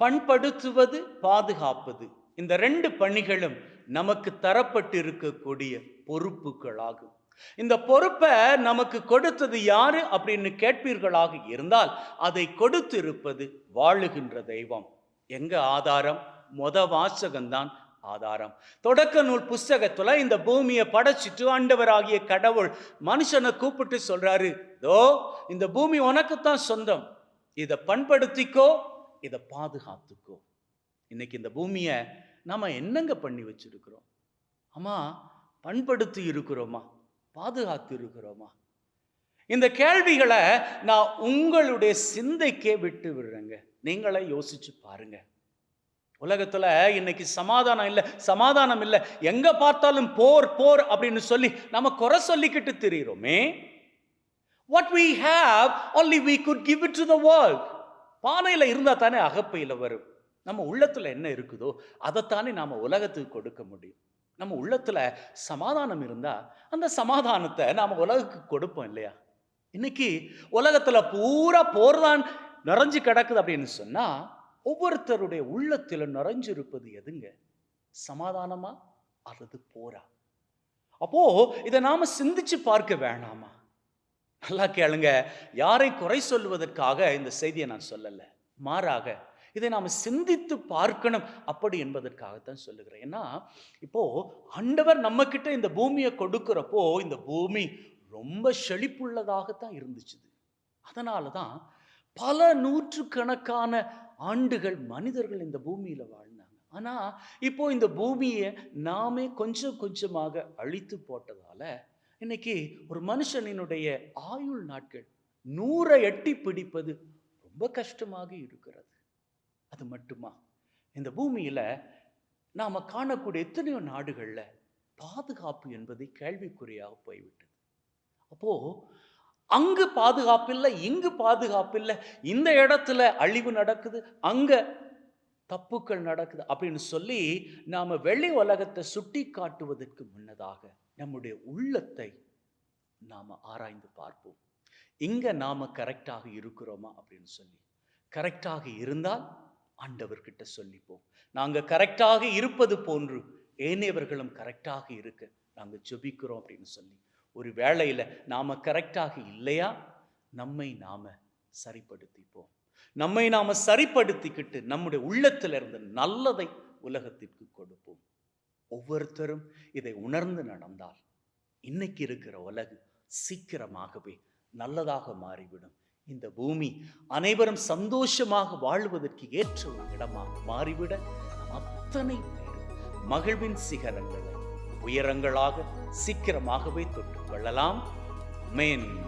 பண்படுத்துவது பாதுகாப்பது. இந்த ரெண்டு பணிகளும் நமக்கு தரப்பட்டு இருக்கக்கூடிய பொறுப்புகளாகும். இந்த பொறுப்பை நமக்கு கொடுத்தது யாரு அப்படின்னு கேட்பீர்களாக இருந்தால் அதை கொடுத்திருப்பது வாழுகின்ற தெய்வம். எங்க ஆதாரம்? மொத வாசகம்தான் ஆதாரம். தொடக்க நூல் புஸ்தகத்துல இந்த பூமியை படைச்சிட்டு ஆண்டவராகிய கடவுள் மனுஷனை கூப்பிட்டு சொல்றாரு தோ இந்த பூமி உனக்குத்தான் சொந்தம். இதை பண்படுத்திக்கோ இதை பாதுகாத்துக்கோ இன்னைக்கு இந்த பூமியை நாம என்னங்க பண்ணி வச்சிருக்கிறோம்? ஆமாம் பண்படுத்தி இருக்கிறோமா? பாதுகாத்து இருக்கிறோமா? இந்த கேள்விகளை நான் உங்களுடைய சிந்தைக்கே விட்டு விடுறேங்க. நீங்களே யோசிச்சு பாருங்க. உலகத்துல இன்னைக்கு சமாதானம் இல்லை சமாதானம் இல்லை. எங்க பார்த்தாலும் போர் போர் அப்படின்னு சொல்லி நம்ம குறை சொல்லிக்கிட்டு தெரியுறோமே. What we have only we could give it to the world பானையில் இருந்தா தானே அகப்பையில் வரும். நம்ம உள்ளத்தில் என்ன இருக்குதோ அதைத்தானே நாம உலகத்துக்கு கொடுக்க முடியும். நம்ம உள்ளத்துல சமாதானம் இருந்தால் அந்த சமாதானத்தை நாம உலகத்துக்கு கொடுப்போம் இல்லையா? இன்னைக்கு உலகத்துல பூரா போர் தான் நிறைஞ்சு கிடக்குது அப்படின்னு சொன்னா ஒவ்வொருத்தருடைய உள்ளத்தில் நிறைஞ்சிருப்பது எதுங்க? சமாதானமா அல்லது போரா? அப்போ இதை நாம சிந்திச்சு பார்க்க வேணாமா? நல்லா கேளுங்க. யாரை குறை சொல்லுவதற்காக இந்த செய்தியை நான் சொல்லலை. மாறாக இதை நாம் சிந்தித்து பார்க்கணும் அப்படி என்பதற்காகத்தான் சொல்லுகிறேன். ஏன்னா இப்போ ஆண்டவர் நம்ம கிட்ட இந்த பூமியை கொடுக்கிறப்போ இந்த பூமி ரொம்ப செழிப்புள்ளதாகத்தான் இருந்துச்சு அதனால தான் பல நூற்றுக்கணக்கான ஆண்டுகள் மனிதர்கள் இந்த பூமியில் வாழ்ந்தாங்க. ஆனால் இப்போ இந்த பூமியை நாமே கொஞ்சம் கொஞ்சமாக அழித்து போட்டதால இன்னைக்கு ஒரு மனுஷனினுடைய ஆயுள் நாட்கள் நூறை எட்டி பிடிப்பது ரொம்ப கஷ்டமாக இருக்கிறது. அது மட்டுமா? இந்த பூமியில் நாம் காணக்கூடிய எத்தனையோ நாடுகளில் பாதுகாப்பு என்பது கேள்விக்குறியாக போய்விட்டது. அப்போது அங்கு பாதுகாப்பு இல்லை இங்கு பாதுகாப்பு இல்லை இந்த இடத்துல அழிவு நடக்குது அங்கே தப்புக்கள் நடக்குது அப்படின்னு சொல்லி நாம வெளி உலகத்தை சுட்டி காட்டுவதற்கு முன்னதாக நம்முடைய உள்ளத்தை நாம் ஆராய்ந்து பார்ப்போம். இங்கே நாம கரெக்டாக இருக்கிறோமா அப்படின்னு சொல்லி. கரெக்டாக இருந்தால் ஆண்டவர்கிட்ட சொல்லிப்போம். நாங்கள் கரெக்டாக இருப்பது போன்று ஏனையவர்களும் கரெக்டாக இருக்க நாங்கள் ஜெபிக்கிறோம் அப்படின்னு சொல்லி. ஒரு வேளையில் நாம கரெக்டாக இல்லையா? நம்மை நாம சரிப்படுத்திப்போம். நம்மை நாம சரிப்படுத்திக்கிட்டு நம்முடைய உள்ளத்தில் இருந்து நல்லதை உலகத்திற்கு கொடுப்போம். ஒவ்வொருத்தரும் இதை உணர்ந்து நடந்தால் இன்னைக்கு இருக்கிற உலகு சீக்கிரமாகவே நல்லதாக மாறிவிடும். இந்த பூமி அனைவரும் சந்தோஷமாக வாழ்வதற்கு ஏற்ற ஒரு இடமாக மாறிவிட அத்தனை மகிழ்வின் சிகரங்களை உயரங்களாக சீக்கிரமாகவே தொட்டுக் கொள்ளலாம். மேன்